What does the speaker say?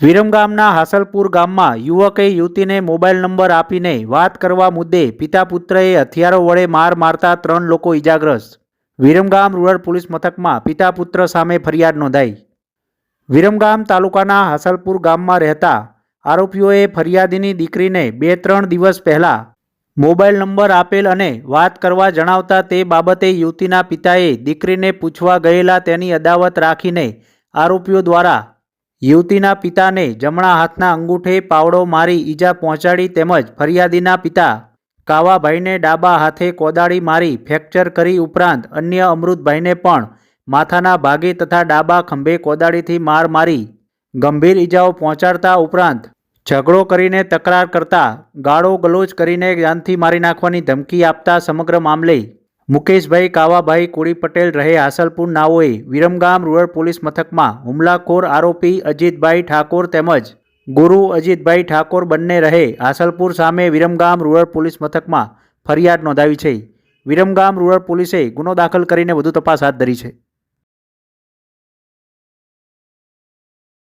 વિરમગામના હાસલપુર ગામમાં યુવકે યુવતીને મોબાઈલ નંબર આપીને વાત કરવા મુદ્દે પિતા પુત્રએ હથિયારો વડે માર મારતા ત્રણ લોકો ઇજાગ્રસ્ત વિરમગામ રૂરલ પોલીસ મથકમાં પિતા પુત્ર સામે ફરિયાદ નોંધાઈ. વિરમગામ તાલુકાના હાસલપુર ગામમાં રહેતા આરોપીઓએ ફરિયાદીની દીકરીને બે ત્રણ દિવસ પહેલાં મોબાઈલ નંબર આપેલ અને વાત કરવા જણાવતા તે બાબતે યુવતીના પિતાએ દીકરીને પૂછવા ગયેલા તેની અદાવત રાખીને આરોપીઓ દ્વારા યુવતીના પિતાને જમણા હાથના અંગૂઠે પાવડો મારી ઈજા પહોંચાડી તેમજ ફરિયાદીના પિતા કાવાભાઈને ડાબા હાથે કોદાળી મારી ફ્રેક્ચર કરી ઉપરાંત અન્ય અમૃતભાઈને પણ માથાના ભાગે તથા ડાબા ખંભે કોદાળીથી માર મારી ગંભીર ઈજાઓ પહોંચાડતા ઉપરાંત ઝઘડો કરીને તકરાર કરતા ગાળો ગલોચ કરીને જાનથી મારી નાખવાની ધમકી આપતા સમગ્ર મામલે મુકેશભાઈ, કાવાભાઈ કોળી પટેલ, રહે હાસલપુર નાઓએ, વિરમગામ રૂરલ પોલીસ મથકમાં, હુમલાખોર આરોપી અજીતભાઈ ઠાકોર તેમજ ગુરુ અજીતભાઈ ઠાકોર બંને રહે હાસલપુર સામે વિરમગામ રૂરલ પોલીસ મથકમાં ફરિયાદ નોંધાવી છે. વિરમગામ રૂરલ પોલીસે ગુનો દાખલ કરીને વધુ તપાસ હાથ ધરી છે.